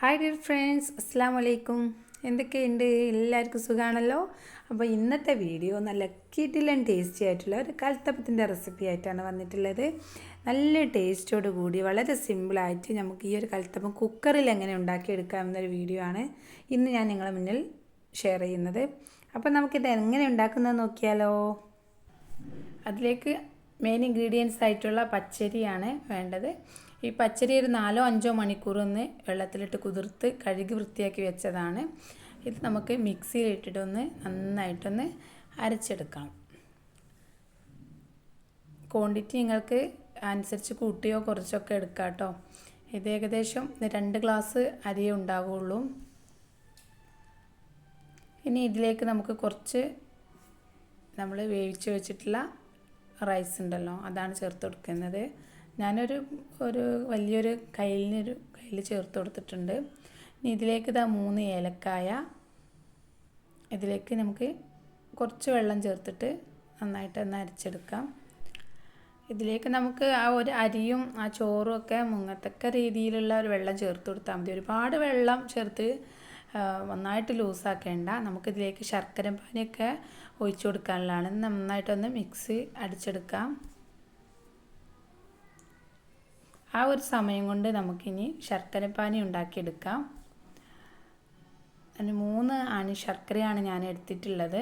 Hi dear friends അസ്സാം വലൈക്കും എന്തൊക്കെയുണ്ട്? എല്ലാവർക്കും സുഖമാണല്ലോ അപ്പോൾ ഇന്നത്തെ വീഡിയോ നല്ല കിടിലൻ ടേസ്റ്റി ആയിട്ടുള്ള ഒരു കൽത്തപ്പത്തിന്റെ റെസിപ്പി ആയിട്ടാണ് വന്നിട്ടുള്ളത്. നല്ല ടേസ്റ്റോട് കൂടി വളരെ സിമ്പിളായിട്ട് നമുക്ക് ഈ ഒരു കൽത്തപ്പം കുക്കറിൽ എങ്ങനെ ഉണ്ടാക്കിയെടുക്കാമെന്നൊരു വീഡിയോ ആണ് ഇന്ന് ഞാൻ നിങ്ങളുടെ മുന്നിൽ ഷെയർ ചെയ്യുന്നത്. അപ്പോൾ നമുക്കിത് എങ്ങനെ ഉണ്ടാക്കുന്നത് നോക്കിയാലോ? അതിലേക്ക് മെയിൻ ഇൻഗ്രീഡിയൻസ് ആയിട്ടുള്ള പച്ചരിയാണ് വേണ്ടത്. ഈ പച്ചരി ഒരു നാലോ അഞ്ചോ മണിക്കൂർ ഒന്ന് വെള്ളത്തിലിട്ട് കുതിർത്ത് കഴുകി വൃത്തിയാക്കി വെച്ചതാണ്. ഇത് നമുക്ക് മിക്സിയിലിട്ടിട്ടൊന്ന് നന്നായിട്ടൊന്ന് അരച്ചെടുക്കാം ക്വാണ്ടിറ്റി നിങ്ങൾക്ക് അനുസരിച്ച് കൂട്ടിയോ കുറച്ചൊക്കെ എടുക്കാം കേട്ടോ ഇത് ഏകദേശം രണ്ട് ഗ്ലാസ് അരിയേ ഉണ്ടാവുകയുള്ളൂ ഇനി ഇതിലേക്ക് നമുക്ക് കുറച്ച് നമ്മൾ വേവിച്ച് വെച്ചിട്ടുള്ള റൈസ് ഉണ്ടല്ലോ അതാണ് ചേർത്ത് കൊടുക്കുന്നത്. ഞാനൊരു ഒരു വലിയൊരു കയ്യിലിനൊരു കയ്യിൽ ചേർത്ത് കൊടുത്തിട്ടുണ്ട്. ഇനി ഇതിലേക്ക് ഇതാ മൂന്ന് ഏലക്കായ. ഇതിലേക്ക് നമുക്ക് കുറച്ച് വെള്ളം ചേർത്തിട്ട് നന്നായിട്ട് ഒന്ന് അരച്ചെടുക്കാം. ഇതിലേക്ക് നമുക്ക് ആ ഒരു അരിയും ആ ചോറും ഒക്കെ മുങ്ങത്തക്ക രീതിയിലുള്ള ഒരു വെള്ളം ചേർത്ത് കൊടുത്താൽ മതി. ഒരുപാട് വെള്ളം ചേർത്ത് നന്നായിട്ട് ലൂസാക്കേണ്ട നമുക്കിതിലേക്ക് ശർക്കര പാനിയൊക്കെ ഒഴിച്ചു കൊടുക്കാനുള്ളതാണ്. നന്നായിട്ടൊന്ന് മിക്സ് അടിച്ചെടുക്കാം. ആ ഒരു സമയം കൊണ്ട് നമുക്കിനി ശർക്കരപ്പാനി ഉണ്ടാക്കിയെടുക്കാം. അതിന് മൂന്ന് ആണി ശർക്കരയാണ് ഞാൻ എടുത്തിട്ടുള്ളത്.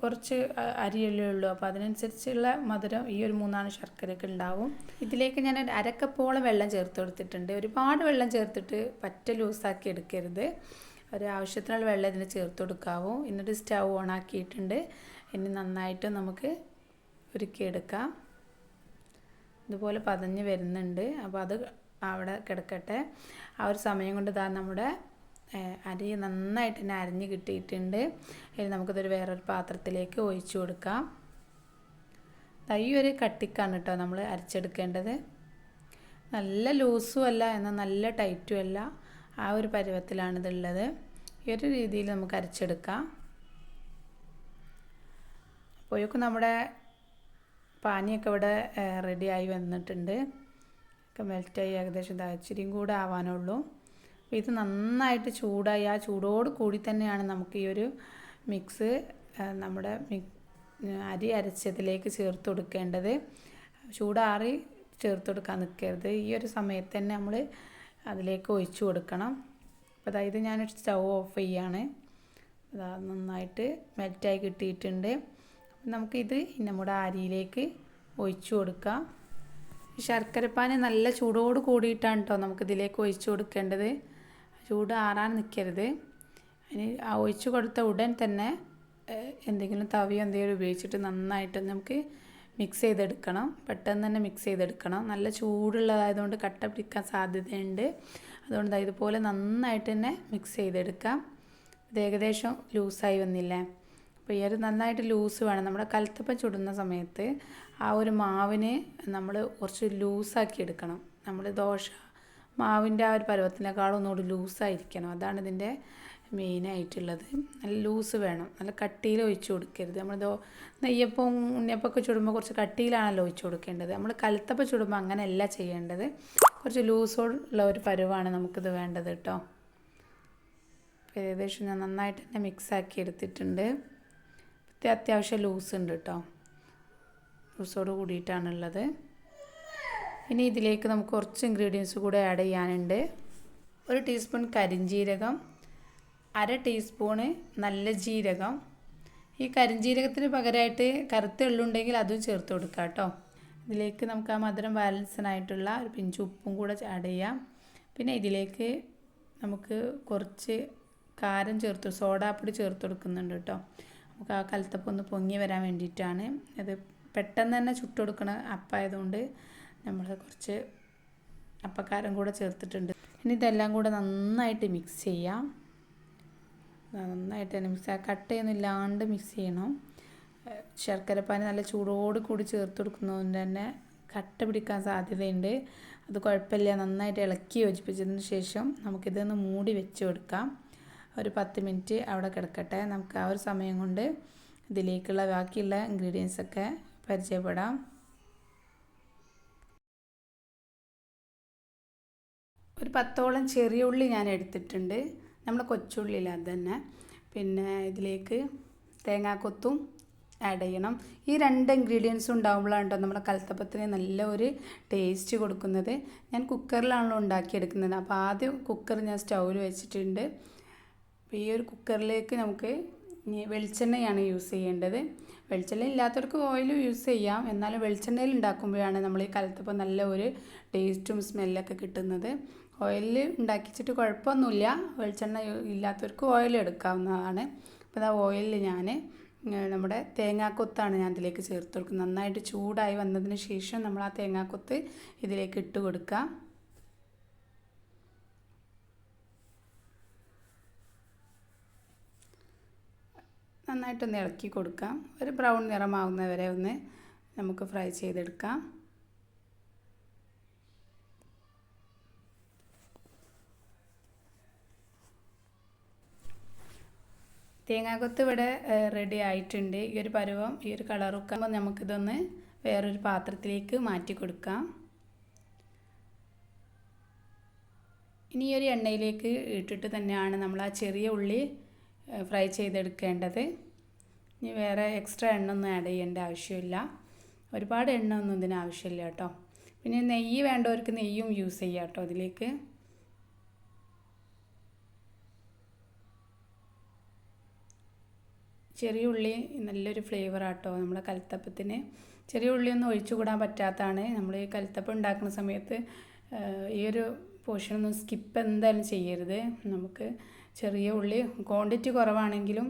കുറച്ച് അരിയല്ലേ ഉള്ളൂ. അപ്പോൾ അതിനനുസരിച്ചുള്ള മധുരം ഈ ഒരു മൂന്നാണ് ശർക്കരയൊക്കെ ഉണ്ടാവും. ഇതിലേക്ക് ഞാൻ ഒരു അരക്കപ്പോളം വെള്ളം ചേർത്ത് കൊടുത്തിട്ടുണ്ട്. ഒരുപാട് വെള്ളം ചേർത്തിട്ട് പറ്റ ലൂസാക്കി എടുക്കരുത്. ഒരു ആവശ്യത്തിനുള്ള വെള്ളം ഇതിന് ചേർത്ത് കൊടുക്കാവും. എന്നിട്ട് സ്റ്റൗ ഓൺ ആക്കിയിട്ടുണ്ട്. ഇനി നന്നായിട്ട് നമുക്ക് ഉരുക്കിയെടുക്കാം. ഇതുപോലെ പതഞ്ഞ് വരുന്നുണ്ട്. അപ്പോൾ അത് അവിടെ കിടക്കട്ടെ. ആ ഒരു സമയം കൊണ്ട് ഇതാ നമ്മുടെ അരി നന്നായിട്ട് തന്നെ അരിഞ്ഞ് കിട്ടിയിട്ടുണ്ട്. ഇനി നമുക്കിതൊരു വേറൊരു പാത്രത്തിലേക്ക് ഒഴിച്ചു കൊടുക്കാം. ഈ ഒരു കട്ടിക്കാണ് കേട്ടോ നമ്മൾ അരച്ചെടുക്കേണ്ടത്. നല്ല ലൂസും അല്ല എന്നാൽ നല്ല ടൈറ്റും അല്ല. ആ ഒരു പരുവത്തിലാണിതുള്ളത് ഈ ഒരു രീതിയിൽ നമുക്ക് അരച്ചെടുക്കാം. അപ്പോഴേക്കും നമ്മുടെ പാനിയൊക്കെ ഇവിടെ ആയി വന്നിട്ടുണ്ട്. ഒക്കെ മെൽറ്റായി ഏകദേശം ഇച്ചിരിയും കൂടെ ആവാനുള്ളൂ. അപ്പോൾ ഇത് നന്നായിട്ട് ചൂടായി ആ ചൂടോട് കൂടി തന്നെയാണ് നമുക്ക് ഈ ഒരു മിക്സ് നമ്മുടെ അരി അരച്ചതിലേക്ക് ചേർത്ത് കൊടുക്കേണ്ടത്. ചൂടാറി ചേർത്ത് കൊടുക്കാൻ നിൽക്കരുത്. ഈ ഒരു സമയത്ത് തന്നെ നമ്മൾ അതിലേക്ക് ഒഴിച്ചു കൊടുക്കണം. അപ്പോൾ അതായത് ഞാൻ സ്റ്റൗ ഓഫ് ചെയ്യാണ്. നന്നായിട്ട് മെൽറ്റായി കിട്ടിയിട്ടുണ്ട്. നമുക്കിത് നമ്മുടെ അരിയിലേക്ക് ഒഴിച്ചു കൊടുക്കാം. ശർക്കരപ്പാന് നല്ല ചൂടോട് കൂടിയിട്ടാണ് കേട്ടോ നമുക്കിതിലേക്ക് ഒഴിച്ചു കൊടുക്കേണ്ടത്. ചൂട് ആറാൻ നിൽക്കരുത് അതിന് ആ ഒഴിച്ചു കൊടുത്ത ഉടൻ തന്നെ എന്തെങ്കിലും തവിയോ എന്തെങ്കിലും ഉപയോഗിച്ചിട്ട് നന്നായിട്ട് നമുക്ക് മിക്സ് ചെയ്തെടുക്കണം. പെട്ടെന്ന് തന്നെ മിക്സ് ചെയ്തെടുക്കണം. നല്ല ചൂടുള്ളതായതുകൊണ്ട് കട്ട പിടിക്കാൻ സാധ്യതയുണ്ട്. അതുകൊണ്ട് ഇതുപോലെ നന്നായിട്ട് തന്നെ മിക്സ് ചെയ്തെടുക്കാം. ഇത് ഏകദേശം ലൂസായി വന്നില്ലേ? അപ്പോൾ ഈ ഒരു നന്നായിട്ട് ലൂസ് വേണം. നമ്മുടെ കലത്തപ്പം ചുടുന്ന സമയത്ത് ആ ഒരു മാവിനെ നമ്മൾ കുറച്ച് ലൂസാക്കി എടുക്കണം. നമ്മൾ ദോശ മാവിന്റെ ആ ഒരു പരുവത്തിനേക്കാളും ഒന്നുകൂടി ലൂസായിരിക്കണം. അതാണ് ഇതിന്റെ മെയിനായിട്ടുള്ളത്. നല്ല ലൂസ് വേണം. നല്ല കട്ടിയിൽ ഒഴിച്ചു കൊടുക്കരുത്. നമ്മൾ ദോ നെയ്യപ്പം ഉണ്ണിയപ്പമൊക്കെ ചുടുമ്പോൾ കുറച്ച് കട്ടിയിലാണല്ലോ ഒഴിച്ചു കൊടുക്കേണ്ടത്. നമ്മൾ കലത്തപ്പം ചുടുമ്പോൾ അങ്ങനെയല്ല ചെയ്യേണ്ടത്. കുറച്ച് ലൂസുള്ള ഒരു പരുവാണ് നമുക്കിത് വേണ്ടത് കേട്ടോ. ഏകദേശം ഞാൻ നന്നായിട്ട് തന്നെ മിക്സാക്കി എടുത്തിട്ടുണ്ട്. അത്യാവശ്യം ലൂസ് ഉണ്ട് കേട്ടോ ലൂസോട് കൂടിയിട്ടാണുള്ളത്. ഇനി ഇതിലേക്ക് നമുക്ക് കുറച്ച് ഇൻഗ്രീഡിയൻസ് കൂടെ ആഡ് ചെയ്യാനുണ്ട്. ഒരു ടീസ്പൂൺ കരിഞ്ജീരകം അര ടീസ്പൂണ് നല്ല ജീരകം. ഈ കരിഞ്ജീരകത്തിന് പകരമായിട്ട് കറുത്ത എള്ളുണ്ടെങ്കിൽ അതും ചേർത്ത് കൊടുക്കാം കേട്ടോ ഇതിലേക്ക് നമുക്ക് ആ മധുരം ബാലൻസിനായിട്ടുള്ള ഒരു പിഞ്ച് ഉപ്പും കൂടെ ആഡ് ചെയ്യാം. പിന്നെ ഇതിലേക്ക് നമുക്ക് കുറച്ച് കാരം ചേർത്ത് സോഡാപ്പൊടി ചേർത്ത് കൊടുക്കുന്നുണ്ട് കേട്ടോ നമുക്ക് ആ കലത്തപ്പം ഒന്ന് പൊങ്ങി വരാൻ വേണ്ടിയിട്ടാണ്. അത് പെട്ടെന്ന് തന്നെ ചുട്ടെടുക്കണ അപ്പായതുകൊണ്ട് നമ്മൾ കുറച്ച് അപ്പക്കാരം കൂടെ ചേർത്തിട്ടുണ്ട്. ഇനി ഇതെല്ലാം കൂടെ നന്നായിട്ട് മിക്സ് ചെയ്യാം. നന്നായിട്ട് തന്നെ മിക്സ് കട്ട് ചെയ്യുന്നില്ലാണ്ട് മിക്സ് ചെയ്യണം. ശർക്കരപ്പാനി നല്ല ചൂടോട് കൂടി ചേർത്ത് കൊടുക്കുന്നതുകൊണ്ട് തന്നെ കട്ട പിടിക്കാൻ സാധ്യതയുണ്ട്. അത് കുഴപ്പമില്ല നന്നായിട്ട് ഇളക്കി യോജിപ്പിച്ചതിന് ശേഷം നമുക്കിതൊന്ന് മൂടി വെച്ച് കൊടുക്കാം. ഒരു പത്ത് മിനിറ്റ് അവിടെ കിടക്കട്ടെ. നമുക്ക് ആ ഒരു സമയം കൊണ്ട് ഇതിലേക്കുള്ള ബാക്കിയുള്ള ഇൻഗ്രീഡിയൻസ് ഒക്കെ പരിചയപ്പെടാം. ഒരു പത്തോളം ചെറിയ ഉള്ളി ഞാൻ എടുത്തിട്ടുണ്ട്. നമ്മൾ കൊച്ചുള്ളിയിൽ അത് തന്നെ. പിന്നെ ഇതിലേക്ക് തേങ്ങാക്കൊത്തും ആഡ് ചെയ്യണം. ഈ രണ്ട് ഇൻഗ്രീഡിയൻസും ഉണ്ടാകുമ്പോഴാണ് കേട്ടോ നമ്മുടെ കലത്തപ്പത്തിന് നല്ല ഒരു ടേസ്റ്റ് കൊടുക്കുന്നത്. ഞാൻ കുക്കറിലാണല്ലോ ഉണ്ടാക്കിയെടുക്കുന്നത്. അപ്പോൾ ആദ്യം കുക്കർ ഞാൻ സ്റ്റൗവിൽ വെച്ചിട്ടുണ്ട്. അപ്പോൾ ഈ ഒരു കുക്കറിലേക്ക് നമുക്ക് വെളിച്ചെണ്ണയാണ് യൂസ് ചെയ്യേണ്ടത്. വെളിച്ചെണ്ണ ഇല്ലാത്തവർക്ക് ഓയിലും യൂസ് ചെയ്യാം. എന്നാലും വെളിച്ചെണ്ണയിൽ ഉണ്ടാക്കുമ്പോഴാണ് നമ്മൾ ഈ കലത്തപ്പം നല്ല ഒരു ടേസ്റ്റും സ്മെല്ലൊക്കെ കിട്ടുന്നത്. ഓയിലിൽ ഉണ്ടാക്കിച്ചിട്ട് കുഴപ്പമൊന്നുമില്ല. വെളിച്ചെണ്ണ ഇല്ലാത്തവർക്ക് ഓയിൽ എടുക്കാവുന്നതാണ്. അപ്പോൾ ആ ഓയിലിൽ ഞാൻ നമ്മുടെ തേങ്ങാക്കൊത്താണ് ഞാൻ ഇതിലേക്ക് ചേർത്ത് കൊടുക്കുന്നത്. നന്നായിട്ട് ചൂടായി വന്നതിന് ശേഷം നമ്മൾ ആ തേങ്ങാക്കൊത്ത് ഇതിലേക്ക് ഇട്ട് കൊടുക്കുക. നന്നായിട്ടൊന്ന് ഇളക്കി കൊടുക്കാം. ഒരു ബ്രൗൺ നിറമാവുന്നവരെ ഒന്ന് നമുക്ക് ഫ്രൈ ചെയ്തെടുക്കാം. തേങ്ങാക്കൊത്ത് ഇവിടെ റെഡി ആയിട്ടുണ്ട്. ഈ ഒരു പരുവം ഈ ഒരു കളറൊക്കെ നമുക്കിതൊന്ന് വേറൊരു പാത്രത്തിലേക്ക് മാറ്റി കൊടുക്കാം. ഇനി ഒരു എണ്ണയിലേക്ക് ഇട്ടിട്ട് തന്നെയാണ് നമ്മൾ ആ ചെറിയ ഉള്ളി ഫ്രൈ ചെയ്തെടുക്കേണ്ടത്. ഇനി വേറെ എക്സ്ട്രാ എണ്ണ ഒന്നും ആഡ് ചെയ്യേണ്ട ആവശ്യമില്ല. ഒരുപാട് എണ്ണ ഒന്നും ഇതിന് ആവശ്യമില്ല കേട്ടോ. പിന്നെ നെയ്യ് വേണ്ടവർക്ക് നെയ്യും യൂസ് ചെയ്യാം കേട്ടോ ഇതിലേക്ക്. ചെറിയ ഉള്ളി നല്ലൊരു ഫ്ലേവർ ആട്ടോ നമ്മുടെ കൽത്തപ്പത്തിന്. ചെറിയ ഉള്ളിയൊന്നും ഒഴിച്ചു കൂടാൻ പറ്റാത്തതാണ്. നമ്മൾ ഈ കലത്തപ്പം ഉണ്ടാക്കുന്ന സമയത്ത് ഈ ഒരു പോർഷനൊന്നും സ്കിപ്പ് എന്തായാലും ചെയ്യരുത്. നമുക്ക് ചെറിയ ഉള്ളി ക്വാണ്ടിറ്റി കുറവാണെങ്കിലും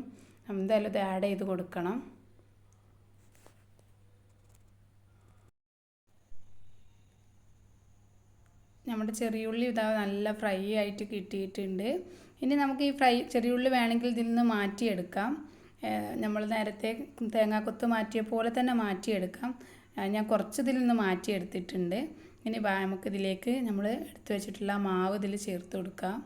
എന്തായാലും ഇത് ആഡ് ചെയ്ത് കൊടുക്കണം. നമ്മുടെ ചെറിയുള്ളി ഇതാ നല്ല ഫ്രൈ ആയിട്ട് കിട്ടിയിട്ടുണ്ട്. ഇനി നമുക്ക് ഈ ഫ്രൈ ചെറിയുള്ളി വേണമെങ്കിൽ ഇതിൽ നിന്ന് മാറ്റിയെടുക്കാം. നമ്മൾ നേരത്തെ തേങ്ങാക്കൊത്ത് മാറ്റിയ പോലെ തന്നെ മാറ്റിയെടുക്കാം. ഞാൻ കുറച്ച് ഇതിൽ നിന്ന് മാറ്റിയെടുത്തിട്ടുണ്ട്. ഇനി നമുക്കിതിലേക്ക് നമ്മൾ എടുത്തു വെച്ചിട്ടുള്ള മാവ് ഇതിൽ ചേർത്ത് കൊടുക്കാം.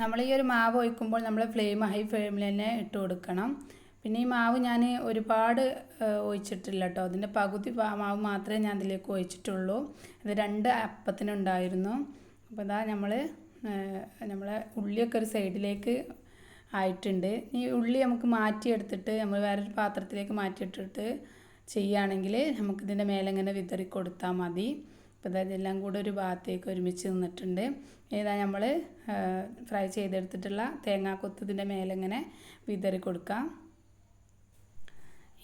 നമ്മൾ ഈ ഒരു മാവ് ഒഴിക്കുമ്പോൾ നമ്മൾ ഫ്ലെയിം ഹൈ ഫ്ലെയിമിൽ തന്നെ ഇട്ട് കൊടുക്കണം. പിന്നെ ഈ മാവ് ഞാൻ ഒരുപാട് ഒഴിച്ചിട്ടില്ല കേട്ടോ അതിന്റെ പകുതി മാവ് മാത്രമേ ഞാൻ അതിലേക്ക് ഒഴിച്ചിട്ടുള്ളൂ. ഇത് രണ്ട് അപ്പത്തിനുണ്ടായിരുന്നു. അപ്പോൾ ഇതാ നമ്മൾ നമ്മളെ ഉള്ളിയൊക്കെ ഒരു സൈഡിലേക്ക് ആയിട്ടുണ്ട്. ഈ ഉള്ളി നമുക്ക് മാറ്റിയെടുത്തിട്ട് നമ്മൾ വേറൊരു പാത്രത്തിലേക്ക് മാറ്റിയിട്ടിട്ട് ചെയ്യുകയാണെങ്കിൽ നമുക്കിതിന്റെ മേലെ ഇങ്ങനെ വിതറി കൊടുത്താൽ മതി. അപ്പോൾ ഇതെല്ലാം കൂടെ ഒരു ഭാഗത്തേക്ക് ഒരുമിച്ച് നിന്നിട്ടുണ്ട്. ഇതാ നമ്മൾ ഫ്രൈ ചെയ്തെടുത്തിട്ടുള്ള തേങ്ങാക്കൊത്ത് മേലെ ഇങ്ങനെ വിതറി കൊടുക്കാം.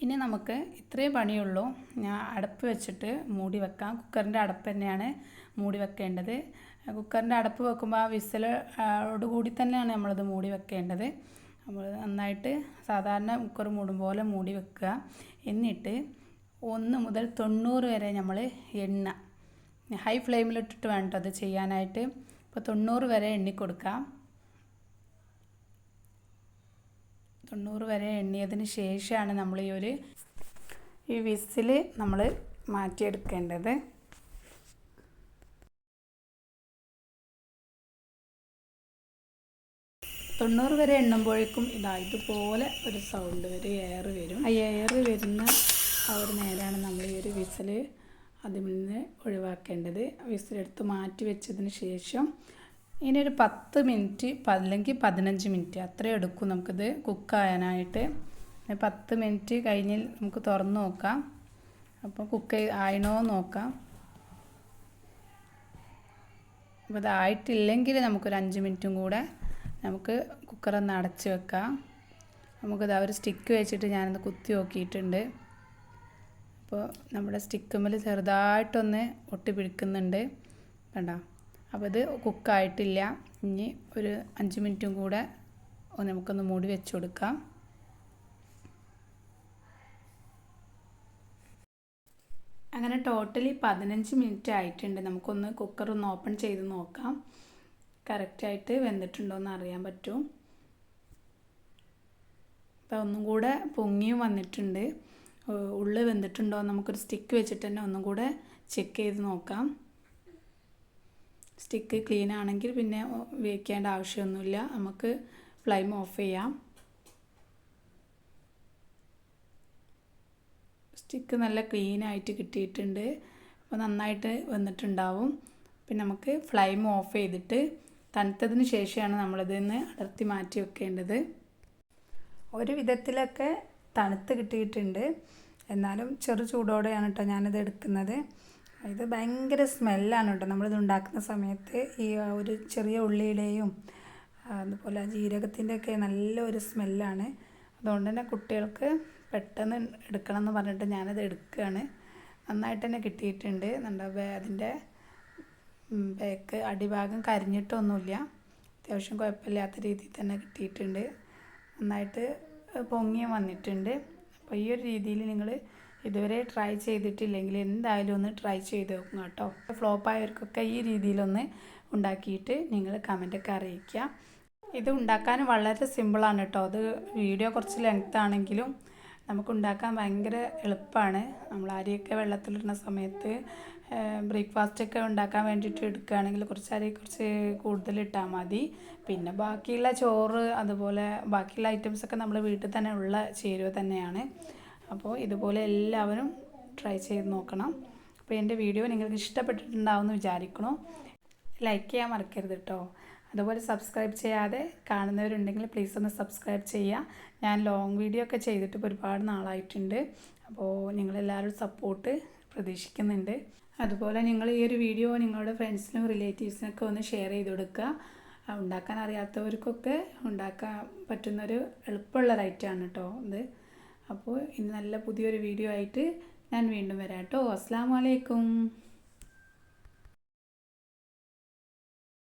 ഇനി നമുക്ക് ഇത്രയും പണിയുള്ളൂ. ഞാൻ അടപ്പ് വെച്ചിട്ട് മൂടി വെക്കാം. കുക്കറിന്റെ അടപ്പ് തന്നെയാണ് മൂടി വെക്കേണ്ടത്. കുക്കറിന്റെ അടപ്പ് വെക്കുമ്പോൾ ആ വിസലോട് കൂടി തന്നെയാണ് നമ്മളത് മൂടി വെക്കേണ്ടത്. നമ്മൾ നന്നായിട്ട് സാധാരണ കുക്കർ മൂടും പോലെ മൂടി വെക്കുക. എന്നിട്ട് ഒന്ന് മുതൽ തൊണ്ണൂറ് വരെ നമ്മൾ എണ്ണ ഹൈ ഫ്ലെയിമിലിട്ടിട്ട് വേണ്ട അത് ചെയ്യാനായിട്ട്. ഇപ്പോൾ തൊണ്ണൂറ് വരെ എണ്ണി കൊടുക്കാം. തൊണ്ണൂറ് വരെ എണ്ണിയതിന് ശേഷമാണ് നമ്മൾ ഈ ഒരു ഈ വിസിൽ നമ്മൾ മാറ്റിയെടുക്കേണ്ടത്. തൊണ്ണൂറ് വരെ എണ്ണുമ്പോഴേക്കും ഇതാ ഇതുപോലെ ഒരു സൗണ്ട് വരും എയർ വരും. ആ എയർ വരുന്ന ആ ഒരു നേരമാണ് നമ്മൾ ഈ ഒരു വിസിൽ അതിൽ നിന്ന് ഒഴിവാക്കേണ്ടത്. വിസിലെടുത്ത് മാറ്റി വെച്ചതിന് ശേഷം ഇനി ഒരു പത്ത് മിനിറ്റ് അല്ലെങ്കിൽ പതിനഞ്ച് മിനിറ്റ് അത്രയും എടുക്കും നമുക്കിത് കുക്കായാനായിട്ട് പത്ത് മിനിറ്റ് കഴിഞ്ഞ് നമുക്ക് തുറന്ന് നോക്കാം. അപ്പോൾ കുക്ക് ആയണോ നോക്കാം. അപ്പോൾ ഇതായിട്ടില്ലെങ്കിൽ നമുക്കൊരു അഞ്ച് മിനിറ്റും കൂടെ നമുക്ക് കുക്കറൊന്ന് അടച്ച് വെക്കാം. നമുക്കിത് ഒരു സ്റ്റിക്ക് വെച്ചിട്ട് ഞാനൊന്ന് കുത്തി നോക്കിയിട്ടുണ്ട്. അപ്പോൾ നമ്മുടെ സ്റ്റിക്കുമ്മൽ ചെറുതായിട്ടൊന്ന് ഒട്ടി പിടിക്കുന്നുണ്ട് കണ്ടോ? അപ്പോൾ ഇത് കുക്കായിട്ടില്ല. ഇനി ഒരു അഞ്ച് മിനിറ്റും കൂടെ നമുക്കൊന്ന് മൂടി വെച്ച് കൊടുക്കാം. അങ്ങനെ ടോട്ടലി പതിനഞ്ച് മിനിറ്റ് ആയിട്ടുണ്ട്. നമുക്കൊന്ന് കുക്കർ ഒന്ന് ഓപ്പൺ ചെയ്ത് നോക്കാം. കറക്റ്റായിട്ട് വെന്തിട്ടുണ്ടോ എന്ന് അറിയാൻ പറ്റും. അപ്പോൾ ഒന്നും കൂടെ പൊങ്ങിയും വന്നിട്ടുണ്ട്. ഉള്ളിൽ വെന്തിട്ടുണ്ടോ നമുക്കൊരു സ്റ്റിക്ക് വെച്ചിട്ട് തന്നെ ഒന്നും കൂടെ ചെക്ക് ചെയ്ത് നോക്കാം. സ്റ്റിക്ക് ക്ലീൻ ആണെങ്കിൽ പിന്നെ വേവിക്കേണ്ട ആവശ്യമൊന്നുമില്ല. നമുക്ക് ഫ്ലെയിം ഓഫ് ചെയ്യാം. സ്റ്റിക്ക് നല്ല ക്ലീൻ ആയിട്ട് കിട്ടിയിട്ടുണ്ട്. അപ്പോൾ നന്നായിട്ട് വന്നിട്ടുണ്ടാവും. പിന്നെ നമുക്ക് ഫ്ലെയിം ഓഫ് ചെയ്തിട്ട് തണുത്തതിന് ശേഷമാണ് നമ്മളിതിൽ നിന്ന് അടർത്തി മാറ്റി വെക്കേണ്ടത്. ഒരു വിധത്തിലൊക്കെ തണുത്ത് കിട്ടിയിട്ടുണ്ട്. എന്നാലും ചെറു ചൂടോടെയാണ് കേട്ടോ ഞാനിത് എടുക്കുന്നത്. ഇത് ഭയങ്കര സ്മെല്ലാണ് കേട്ടോ നമ്മളിത് ഉണ്ടാക്കുന്ന സമയത്ത് ഈ ഒരു ചെറിയ ഉള്ളിയുടെയും അതുപോലെ ജീരകത്തിന്റെ ഒക്കെ നല്ലൊരു സ്മെല്ലാണ്. അതുകൊണ്ട് തന്നെ കുട്ടികൾക്ക് പെട്ടെന്ന് എടുക്കണം എന്ന് പറഞ്ഞിട്ട് ഞാനത് എടുക്കുകയാണ്. നന്നായിട്ട് തന്നെ കിട്ടിയിട്ടുണ്ട്. നമ്മുടെ അതിന്റെ ബേക്ക് അടിഭാഗം കരിഞ്ഞിട്ടൊന്നുമില്ല. അത്യാവശ്യം കുഴപ്പമില്ലാത്ത രീതിയിൽ തന്നെ കിട്ടിയിട്ടുണ്ട്. നന്നായിട്ട് പൊങ്ങിയും വന്നിട്ടുണ്ട്. അപ്പോൾ ഈ ഒരു രീതിയിൽ നിങ്ങൾ ഇതുവരെ ട്രൈ ചെയ്തിട്ടില്ലെങ്കിൽ എന്തായാലും ഒന്ന് ട്രൈ ചെയ്ത് നോക്കുക കേട്ടോ. ഫ്ലോപ്പ് ആയവർക്കൊക്കെ ഈ രീതിയിലൊന്ന് ഉണ്ടാക്കിയിട്ട് നിങ്ങൾ കമന്റൊക്കെ അറിയിക്കുക. ഇത് ഉണ്ടാക്കാൻ വളരെ സിമ്പിളാണ് കേട്ടോ. അത് വീഡിയോ കുറച്ച് ലെങ്ത് ആണെങ്കിലും നമുക്ക് ഉണ്ടാക്കാൻ ഭയങ്കര എളുപ്പമാണ്. നമ്മൾ അരിയൊക്കെ വെള്ളത്തിലിടുന്ന സമയത്ത് ബ്രേക്ക്ഫാസ്റ്റ് ഒക്കെ ഉണ്ടാക്കാൻ വേണ്ടിയിട്ട് എടുക്കുകയാണെങ്കിൽ കുറച്ച് അരി കുറച്ച് കൂടുതൽ ഇട്ടാൽ മതി. പിന്നെ ബാക്കിയുള്ള ചോറ് അതുപോലെ ബാക്കിയുള്ള ഐറ്റംസ് ഒക്കെ നമ്മൾ വീട്ടിൽ തന്നെ ഉള്ള ചേരുവ തന്നെയാണ്. അപ്പോൾ ഇതുപോലെ എല്ലാവരും ട്രൈ ചെയ്ത് നോക്കണം. അപ്പോൾ എന്റെ വീഡിയോ നിങ്ങൾക്ക് ഇഷ്ടപ്പെട്ടിട്ടുണ്ടാവുമെന്ന് വിചാരിക്കണോ ലൈക്ക് ചെയ്യാൻ മറക്കരുത് കേട്ടോ. അതുപോലെ സബ്സ്ക്രൈബ് ചെയ്യാതെ കാണുന്നവരുണ്ടെങ്കിൽ പ്ലീസ് ഒന്ന് സബ്സ്ക്രൈബ് ചെയ്യുക. ഞാൻ ലോങ് വീഡിയോ ഒക്കെ ചെയ്തിട്ട് ഒരുപാട് നാളായിട്ടുണ്ട്. അപ്പോൾ നിങ്ങളെല്ലാവരും സപ്പോർട്ട് പ്രതീക്ഷിക്കുന്നുണ്ട്. അതുപോലെ നിങ്ങൾ ഈ ഒരു വീഡിയോ നിങ്ങളുടെ ഫ്രണ്ട്സിനും റിലേറ്റീവ്സിനൊക്കെ ഒന്ന് ഷെയർ ചെയ്ത് കൊടുക്കുക. ഉണ്ടാക്കാൻ അറിയാത്തവർക്കൊക്കെ ഉണ്ടാക്കാൻ പറ്റുന്നൊരു എളുപ്പമുള്ള റൈറ്റാണ് കേട്ടോ ഇത്. അപ്പോൾ ഇന്ന് നല്ല പുതിയൊരു വീഡിയോ ആയിട്ട് ഞാൻ വീണ്ടും വരാം കേട്ടോ അസ്സാം വലൈക്കും